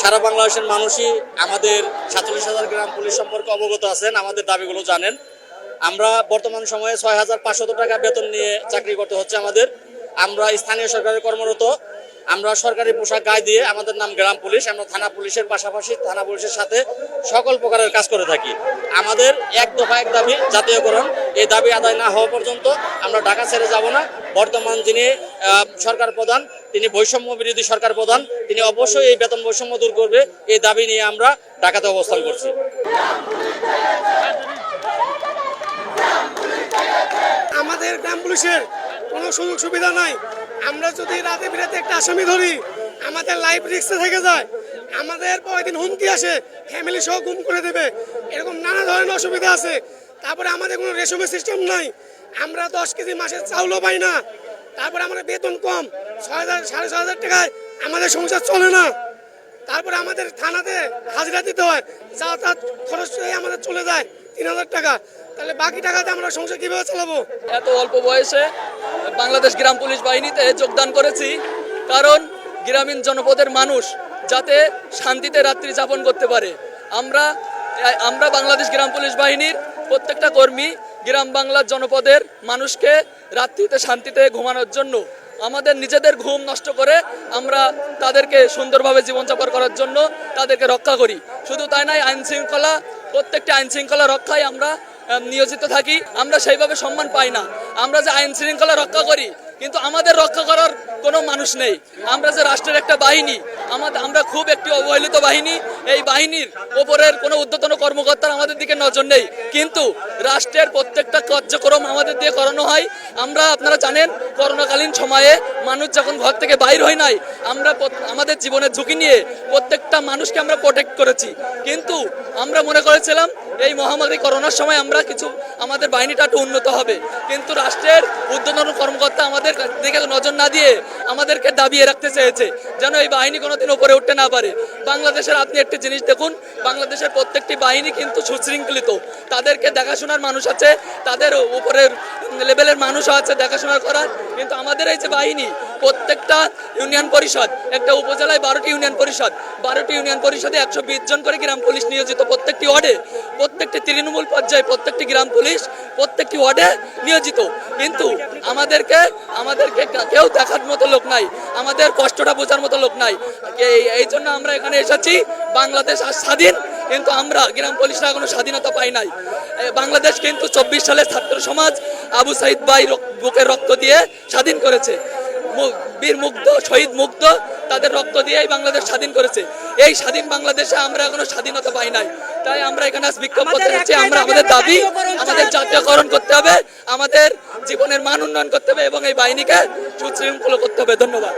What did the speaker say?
সারা বাংলাদেশের মানুষই আমাদের সাতচল্লিশ হাজার গ্রাম পুলিশ সম্পর্কে অবগত আছেন, আমাদের দাবিগুলো জানেন। আমরা বর্তমান সময়ে ছয় হাজার পাঁচশত টাকা বেতন নিয়ে চাকরি করতে হচ্ছে আমাদের। আমরা স্থানীয় সরকারের কর্মরত। আমরা সরকারি পোশাক গায়ে দিয়ে আমাদের নাম গ্রাম পুলিশ, আমরা থানা পুলিশের পাশাপাশি থানা পুলিশের সাথে সকল প্রকারের কাজ করে থাকি। আমাদের এক দফা এক দাবি জাতীয়করণ, এই দাবি আদায় না হওয়া পর্যন্ত আমরা ঢাকা ছেড়ে যাব না। বর্তমান যিনি সরকার প্রধান, তিনি বৈষম্য বিরোধী সরকার প্রধান, তিনি অবশ্যই এই বেতন বৈষম্য দূর করবে। এই দাবি নিয়ে আমরা ঢাকাতে অবস্থান করছি। আমাদের গ্রাম পুলিশের কোনো সুযোগ সুবিধা নাই। আমরা যদি রাতে বিরাতে একটা আসামি ধরি, আমাদের লাইফ রিস্কে থেকে যায়। আমাদের পরের দিন হুমকি আসে ফ্যামিলি সহ গুম করে দেবে। এরকম নানা ধরনের অসুবিধা আছে। তারপরে আমাদের কোনো রেশমের সিস্টেম নাই। আমরা দশ কেজি মাসের চাউলও পাই না। তারপরে আমাদের বেতন কম। ছয় হাজার, সাড়ে ছয় হাজার টাকায় আমাদের সংসার চলে না। তারপরে আমাদের থানাতে হাজিরা দিতে হয়। যাতায়াত খরচ আমাদের চলে যায়। তিন হাজার টাকা। তাহলে বাকি টাকাতে আমরা সংসার কীভাবে চালাবো? এত অল্প বয়সে বাংলাদেশ গ্রাম পুলিশ বাহিনীতে যোগদান করেছি, কারণ গ্রামীণ জনপদের মানুষ যাতে শান্তিতে রাত্রি যাপন করতে পারে। আমরা আমরা বাংলাদেশ গ্রাম পুলিশ বাহিনীর প্রত্যেকটা কর্মী গ্রাম বাংলার জনপদের মানুষকে রাত্রিতে শান্তিতে ঘুমানোর জন্য আমাদের নিজেদের ঘুম নষ্ট করে আমরা তাদেরকে সুন্দরভাবে জীবনযাপন করার জন্য তাদেরকে রক্ষা করি। শুধু তাই নয় আইনশৃঙ্খলা প্রত্যেকটি আইন শৃঙ্খলা রক্ষায় আমরা নিয়োজিত থাকি। আমরা সেইভাবে সম্মান পাই না। আমরা যে আইন শৃঙ্খলা রক্ষা করি, কিন্তু আমাদের রক্ষা করার কোনো মানুষ নেই। আমরা যে রাষ্ট্রের একটা বাহিনী আমাদের, আমরা খুব একটি অবহেলিত বাহিনী। এই বাহিনীর ওপরের কোনো উদ্যতন কর্মকর্তার আমাদের দিকে নজর নেই। কিন্তু রাষ্ট্রের প্রত্যেকটা কার্যক্রম আমাদের দিয়ে করানো হয়। আমরা, আপনারা জানেন, করোনাকালীন সময়ে মানুষ যখন ঘর থেকে বাইর হয় নাই, আমরা আমাদের জীবনের ঝুঁকি নিয়ে প্রত্যেকটা মানুষকে আমরা প্রোটেক্ট করেছি। কিন্তু আমরা মনে করেছিলাম, এই মহামারী করোনার সময় আমরা কিছু আমাদের বাহিনীটা একটু উন্নত হবে। কিন্তু রাষ্ট্রের উদ্বোধন কর্মকর্তা আমাদের দিকে নজর না দিয়ে আমাদেরকে দাবিয়ে রাখতে চেয়েছে, যেন এই বাহিনী কোনোদিন উপরে উঠতে না পারে। বাংলাদেশের আপনি একটি জিনিস দেখুন, বাংলাদেশের প্রত্যেকটি বাহিনী কিন্তু সুশৃঙ্খলিত। তাদেরকে দেখাশোনার মানুষ আছে, তাদের উপরের লেভেলের মানুষও আছে দেখাশোনা করার। কিন্তু আমাদের এই যে বাহিনী, প্রত্যেকটা ইউনিয়ন পরিষদ, একটা উপজেলায় বারোটি ইউনিয়ন পরিষদ, বারোটি ইউনিয়ন পরিষদে একশো বিশ জন করে গ্রাম পুলিশ নিয়োজিত। প্রত্যেকটি ওয়ার্ডে, প্রত্যেকটি তৃণমূল পর্যায়ে প্রত্যেকটি গ্রাম পুলিশ, প্রত্যেকটি ওয়ার্ডে নিয়োজিত। কিন্তু আমাদেরকে আমাদেরকে কেউ দেখার মতো লোক নাই, আমাদের কষ্টটা বোঝার মতো লোক নাই। এই- জন্য আমরা এখানে এসেছি, বাংলাদেশ স্বাধীন কিন্তু আমরা গ্রাম পুলিশরা এখনও স্বাধীনতা পাই নাই। বাংলাদেশ কিন্তু চব্বিশ সালে ছাত্র সমাজ আবু সাইদ ভাই বুকের রক্ত দিয়ে স্বাধীন করেছে। বীর মুগ্ধ শহীদ মুগ্ধ তাদের রক্ত দিয়েই বাংলাদেশ স্বাধীন করেছে। এই স্বাধীন বাংলাদেশে আমরা এখনও স্বাধীনতা পাই নাই। তাই আমরা এখানে আজ বিক্ষোভ করতে যাচ্ছি। আমরা আমাদের দাবি আমাদের জাতীয়করণ করতে হবে আমাদের জীবনের মান উন্নয়ন করতে হবে এবং এই বাহিনীকে সুশৃঙ্খল করতে হবে। ধন্যবাদ।